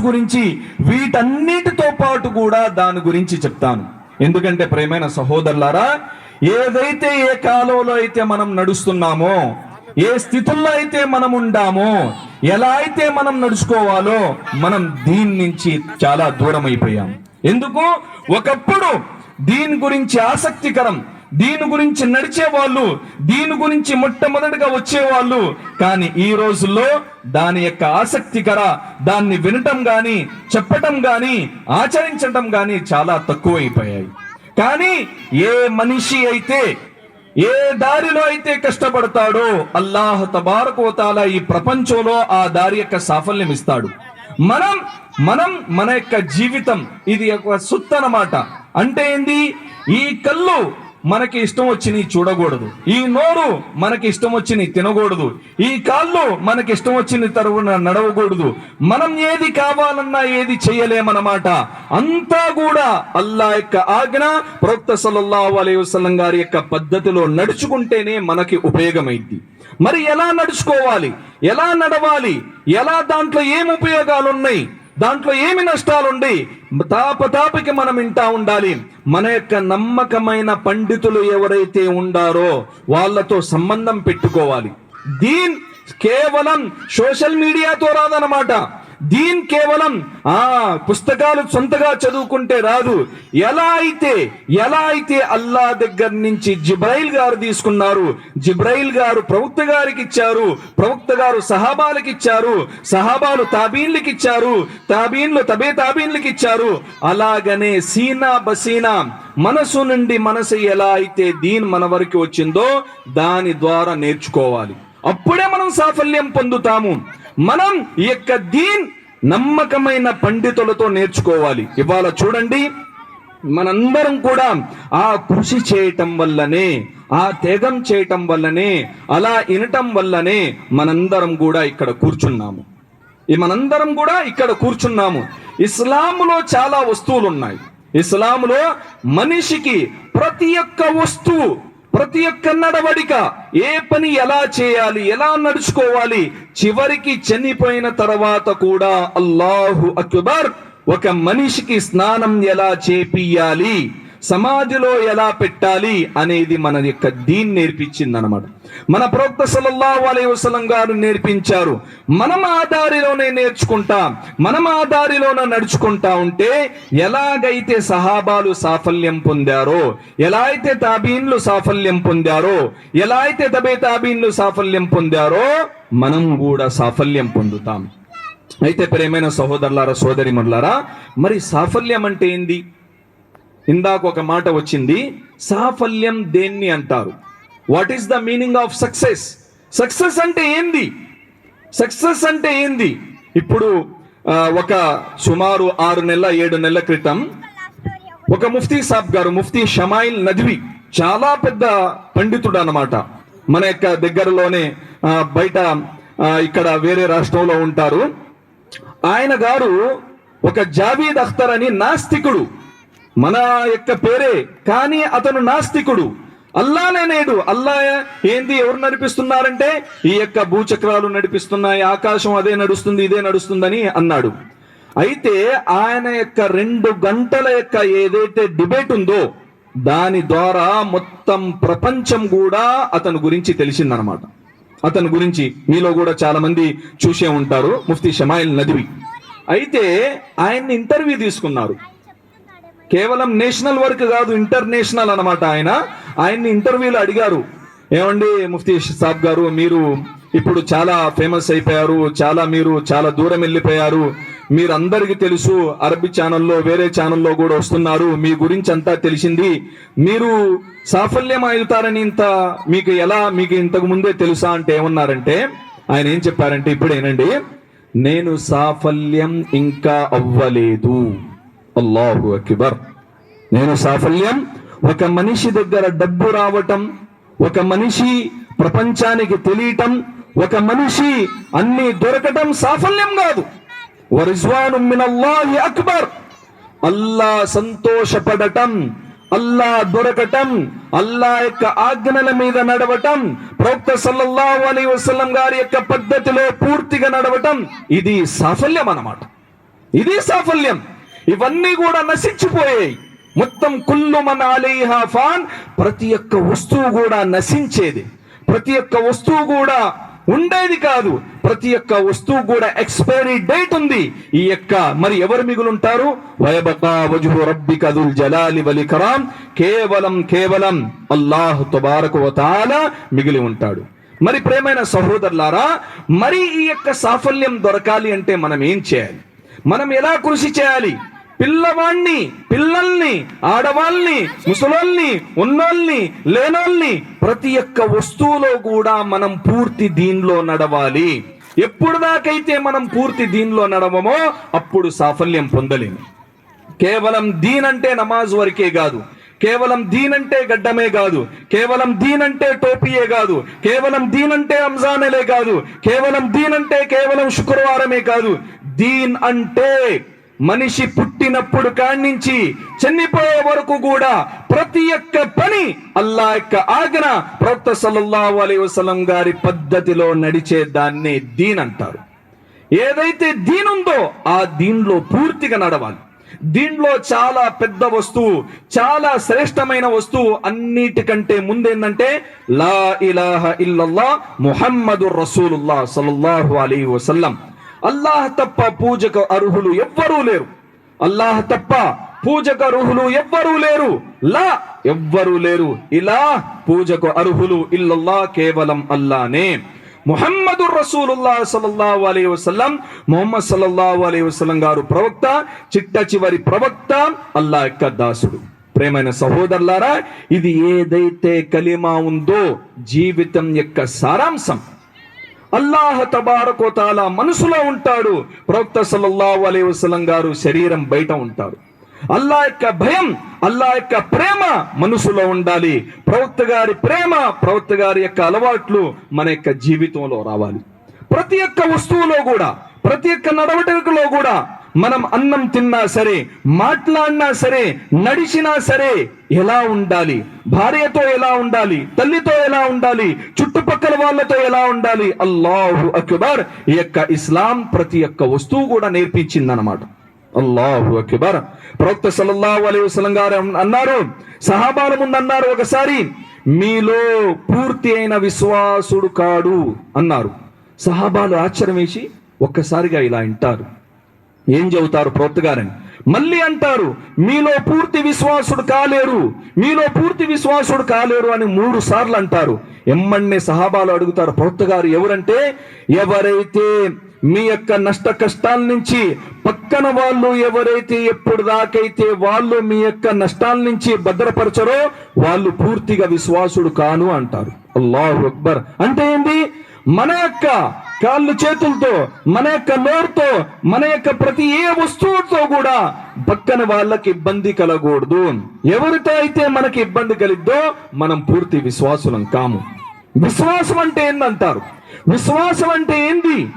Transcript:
గురించి వీటన్నిటితో పాటు కూడా దాని గురించి చెప్తాను. ఎందుకంటే ప్రేమైన సహోదరులారా ఏదైతే ఏ కాలంలో అయితే మనం నడుస్తున్నామో ఏ స్థితుల్లో అయితే మనం ఉండామో ఎలా అయితే మనం నడుచుకోవాలో మనం దీని నుంచి చాలా దూరం అయిపోయాం. ఎందుకు? ఒకప్పుడు దీని గురించి ఆసక్తికరం దీని గురించి నడిచే వాళ్ళు దీని గురించి మొట్టమొదటిగా వచ్చేవాళ్ళు. కానీ ఈ రోజుల్లో దాని యొక్క ఆసక్తికర దాన్ని వినటం గాని చెప్పటం గాని ఆచరించటం గాని చాలా తక్కువైపోయాయి. కానీ ఏ మనిషి అయితే ఏ దారిలో అయితే కష్టపడతాడో అల్లాహ్ తబారకోతాల ఈ ప్రపంచంలో ఆ దారి యొక్క సాఫల్యం ఇస్తాడు. మనం మనం మన యొక్క జీవితం ఇది ఒక సుత్తు అన్నమాట అంటే ఏంది? ఈ కళ్ళు మనకి ఇష్టం వచ్చినవి చూడకూడదు. ఈ నోరు మనకి ఇష్టం వచ్చినవి తినకూడదు. ఈ కాళ్ళు మనకి ఇష్టం వచ్చిన తరువున నడవకూడదు. మనం ఏది కావాలన్నా ఏది చేయలేమన్నమాట. అంతా కూడా అల్లా యొక్క ఆజ్ఞ ప్రవక్త సల్లల్లాహు అలైవసం గారి యొక్క పద్ధతిలో నడుచుకుంటేనే మనకి ఉపయోగమైంది మరి ఎలా నడుచుకోవాలి? ఎలా నడవాలి? ఎలా దాంట్లో ఏం ఉపయోగాలు ఉన్నాయి దాంట్లో ఏమి నష్టాలుండి తాపతాపకి మనం వింటా ఉండాలి. మన యొక్క నమ్మకమైన పండితులు ఎవరైతే ఉండారో వాళ్ళతో సంబంధం పెట్టుకోవాలి. దీన్ కేవలం సోషల్ మీడియాతో రాదనమాట దీన్ కేవలం ఆ పుస్తకాలు సొంతగా చదువుకుంటే రాదు. ఎలా అయితే ఎలా అయితే అల్లా దగ్గర నుంచి జిబ్రైల్ గారు తీసుకున్నారు జిబ్రైల్ గారు ప్రవక్త గారికి ఇచ్చారు ప్రవక్త గారు సహాబాలకు ఇచ్చారు సహాబాలు తాబీన్లకు ఇచ్చారు తాబీన్లు తబే తాబీన్లకు ఇచ్చారు అలాగనే సీనా బసీనా మనసు నుండి మనసు ఎలా అయితే దీన్ మన వరకు వచ్చిందో దాని ద్వారా నేర్చుకోవాలి. అప్పుడే మనం సాఫల్యం పొందుతాము. మనం ఈ యొక్క దీన్ నమ్మకమైన పండితులతో నేర్చుకోవాలి. ఇవాళ చూడండి మనందరం కూడా ఆ కృషి చేయటం వల్లనే ఆ త్యాగం చేయటం వల్లనే అలా వినటం వల్లనే మనందరం కూడా ఇక్కడ కూర్చున్నాము. ఈ మనందరం కూడా ఇక్కడ కూర్చున్నాము. ఇస్లాములో చాలా వస్తువులు ఉన్నాయి ఇస్లాములో మనిషికి ప్రతి ఒక్క వస్తువు ప్రతి ఒక్క నడవడిక ఏ పని ఎలా చేయాలి ఎలా నడుచుకోవాలి చివరికి చనిపోయిన తర్వాత కూడా అల్లాహు అక్బర్ ఒక మనిషికి స్నానం ఎలా చేపియాలి సమాధిలో ఎలా పెట్టాలి అనేది మన యొక్క దీన్ని నేర్పించింది అనమాట మన ప్రవక్త సలల్లా అలైహి వసలం గారు నేర్పించారు. మనం ఆ దారిలోనే నేర్చుకుంటా. మనం ఆ దారిలోనే నడుచుకుంటా ఉంటే ఎలాగైతే సహాబాలు సాఫల్యం పొందారో ఎలా అయితే తాబీన్లు సాఫల్యం పొందారో ఎలా అయితే తబే తాబీన్లు సాఫల్యం పొందారో మనం కూడా సాఫల్యం పొందుతాం. అయితే ప్రేమైన సహోదరులారా సోదరి మరి సాఫల్యం అంటే ఏంది? ఇందాక ఒక మాట వచ్చింది సాఫల్యం దేన్ని అంటారు? What is the meaning of success success అంటే ఏంది? సక్సెస్ అంటే ఏంది? ఇప్పుడు ఒక సుమారు ఆరు నెలల ఏడు నెలల క్రితం ఒక ముఫ్తీ సాబ్ గారు ముఫ్తీ షమాయిల్ నద్వి చాలా పెద్ద పండితుడు అన్నమాట. మన యొక్క దగ్గరలోనే బయట ఇక్కడ వేరే రాష్ట్రంలో ఉంటారు. ఆయన గారు ఒక జావీద్ అఖ్తర్ అని నాస్తికుడు. మన యొక్క పేరే కానీ అతను నాస్తికుడు. అల్లానే నేడు. అల్లా ఏంది ఎవరు నడిపిస్తున్నారంటే ఈ యొక్క భూచక్రాలు నడిపిస్తున్నాయి ఆకాశం అదే నడుస్తుంది ఇదే నడుస్తుందని అన్నాడు. అయితే ఆయన యొక్క రెండు గంటల యొక్క ఏదైతే డిబేట్ ఉందో దాని ద్వారా మొత్తం ప్రపంచం కూడా అతని గురించి తెలిసిందనమాట అతని గురించి మీలో కూడా చాలా మంది చూసే ఉంటారు ముఫ్తీ షమాయిల్ నదివి. అయితే ఆయన్ని ఇంటర్వ్యూ తీసుకున్నారు. కేవలం నేషనల్ వర్క్ కాదు ఇంటర్నేషనల్ అన్నమాట ఆయన. ఆయన్ని ఇంటర్వ్యూలో అడిగారు. ఏమండి ముఫ్తీ సాబ్ గారు మీరు ఇప్పుడు చాలా ఫేమస్ అయిపోయారు చాలా మీరు చాలా దూరం వెళ్ళిపోయారు. మీరందరికీ తెలుసు అరబీ ఛానల్లో వేరే ఛానల్లో కూడా వస్తున్నారు. మీ గురించి అంతా తెలిసింది. మీరు సాఫల్యం అవుతారని ఇంత మీకు ఎలా మీకు ఇంతకు ముందే తెలుసా అంటే ఏమన్నారంటే ఆయన ఏం చెప్పారంటే ఇప్పుడేనండి నేను సాఫల్యం ఇంకా అవ్వలేదు. అల్లాహు అక్బర్. నేను సాఫల్యం ఒక మనిషి దగ్గర డబ్బు రావటం ఒక మనిషి ప్రపంచానికి తెలియటం ఒక మనిషి అన్ని దొరకటం సాఫల్యం కాదు. వరిజ్వాను మినల్లాహి అక్బర్ అల్లా సంతోషపడటం అల్లా దొరకటం అల్లా యొక్క ఆజ్ఞల మీద నడవటం ప్రవక్త సల్లల్లాహు అలీ వసల్లం గారి యొక్క పద్ధతిలో పూర్తిగా నడవటం ఇది సాఫల్యం అన్నమాట. ఇది సాఫల్యం. ఇవన్నీ కూడా నశించిపోయాయి. మొత్తం కుల్లు మన అలీహా ఫాన్ ప్రతి ఒక్క వస్తువు కూడా నశించేది. ప్రతి ఒక్క వస్తువు కూడా ఉండేది కాదు. ప్రతి ఒక్క వస్తువు కూడా ఎక్స్పైరీ డేట్ ఉంది. ఈ యొక్క మరి ఎవరు మిగులుంటారు? జలాలి వల్ కేవలం కేవలం అల్లాహ్ తబారకు వతాల మిగిలి ఉంటాడు. మరి ప్రేమైన సహోదరులారా మరి ఈ యొక్క సాఫల్యం దొరకాలి అంటే మనం ఏం చేయాలి? మనం ఎలా కృషి చేయాలి? పిల్లవాణ్ణి పిల్లల్ని ఆడవాళ్ళని ముసలోల్ని ఉన్నోల్ని లేనోల్ని ప్రతి ఒక్క వస్తువులో కూడా మనం పూర్తి దీనిలో నడవాలి. ఎప్పుడు దాకైతే మనం పూర్తి దీనిలో నడవమో అప్పుడు సాఫల్యం పొందలేము. కేవలం దీనంటే నమాజ్ వరకే కాదు. కేవలం దీనంటే గడ్డమే కాదు. కేవలం దీనంటే టోపీయే కాదు. కేవలం దీనంటే అంటే కాదు. కేవలం దీనంటే కేవలం శుక్రవారమే కాదు. దీన్ అంటే మనిషి పుట్టినప్పుడు కాణించి చనిపోయే వరకు కూడా ప్రతి ఒక్క పని అల్లా యొక్క ఆజ్ఞ ప్రవక్త సల్లల్లాహు అలైహి వసలం గారి పద్ధతిలో నడిచే దాన్నే దీన్ అంటారు. ఏదైతే దీనుందో ఆ దీన్లో పూర్తిగా నడవాలి. దీనిలో చాలా పెద్ద వస్తువు చాలా శ్రేష్టమైన వస్తువు అన్నిటికంటే ముందేందంటే లా ఇలాహ ఇల్లల్లా ముహమ్మదు రసూలుల్లా సల్లల్లాహు అలీ వసల్లం. అల్లాహ్ తప్ప పూజకు అర్హులు ఎవ్వరూ లేరు. అల్లాహ్ తప్ప పూజకు అర్హులు ఎవ్వరూ లేరు. లా ఎవ్వరూ లేరు. ఇలా పూజకు అర్హులు ఇల్లల్లా కేవలం అల్లానే. ముహమ్మదు రసూలుల్లా సలల్లాహు అలైహి వసలం మొహమ్మద్ సల్లల్లాహు అలైహి వసలం గారు ప్రవక్త చిట్ట చివరి ప్రవక్త అల్లా యొక్క దాసుడు. ప్రేమైన సహోదరులారా ఇది ఏదైతే కలిమా ఉందో జీవితం యొక్క సారాంశం. అల్లాహ తబారకోతాల మనసులో ఉంటాడు. ప్రవక్త సల్లల్లాహు అలై వసలం గారు శరీరం బయట ఉంటాడు అల్లా యొక్క భయం అల్లా యొక్క ప్రేమ మనసులో ఉండాలి. ప్రవక్త గారి ప్రేమ ప్రవక్త గారి యొక్క అలవాట్లు మన యొక్క జీవితంలో రావాలి. ప్రతి ఒక్క వస్తువులో కూడా ప్రతి ఒక్క నడవటకులో కూడా మనం అన్నం తిన్నా సరే మాట్లాడినా సరే నడిచినా సరే ఎలా ఉండాలి? భార్యతో ఎలా ఉండాలి? తల్లితో ఎలా ఉండాలి? చుట్టుపక్కల వాళ్ళతో ఎలా ఉండాలి? అల్లాహు అక్బర్ ఈ యొక్క ఇస్లాం ప్రతి ఒక్క వస్తువు కూడా నేర్పించిందన్నమాట. అల్లాహు అక్బర్. ప్రవక్త సల్లల్లాహు అలైహి వసల్లం గారు అన్నారు సహాబాల ముందు అన్నారు ఒకసారి మీలో పూర్తి అయిన విశ్వాసుడు కాడు అన్నారు. సహాబాలు ఆశ్చర్యం వేసి ఒక్కసారిగా ఇలా వింటారు ఏం చెబుతారు ప్రవక్త గారని? మళ్ళీ అంటారు మీలో పూర్తి విశ్వాసుడు కాలేరు మీలో పూర్తి విశ్వాసుడు కాలేరు అని మూడు సార్లు అంటారు. ఎమ్మన్నే సహాబాలు అడుగుతారు ప్రవక్త గారు ఎవరంటే ఎవరైతే మీ యొక్క నష్ట కష్టాల నుంచి పక్కన వాళ్ళు ఎవరైతే ఎప్పుడు దాకైతే వాళ్ళు మీ యొక్క నష్టాల నుంచి భద్రపరచరో వాళ్ళు పూర్తిగా విశ్వాసుడు కాను అంటారు. అల్లాహు అక్బర్. అంటే ఏంటి మన యొక్క కాళ్ళు చేతులతో మన యొక్క నోరుతో మన యొక్క ప్రతి ఏ వస్తువుతో కూడా పక్కన వాళ్ళకి ఇబ్బంది కలగకూడదు. ఎవరితో అయితే మనకి ఇబ్బంది కలిద్దో మనం పూర్తి విశ్వాసులం కాము. విశ్వాసం అంటే ఏందంటారు? విశ్వాసం అంటే ఏంది?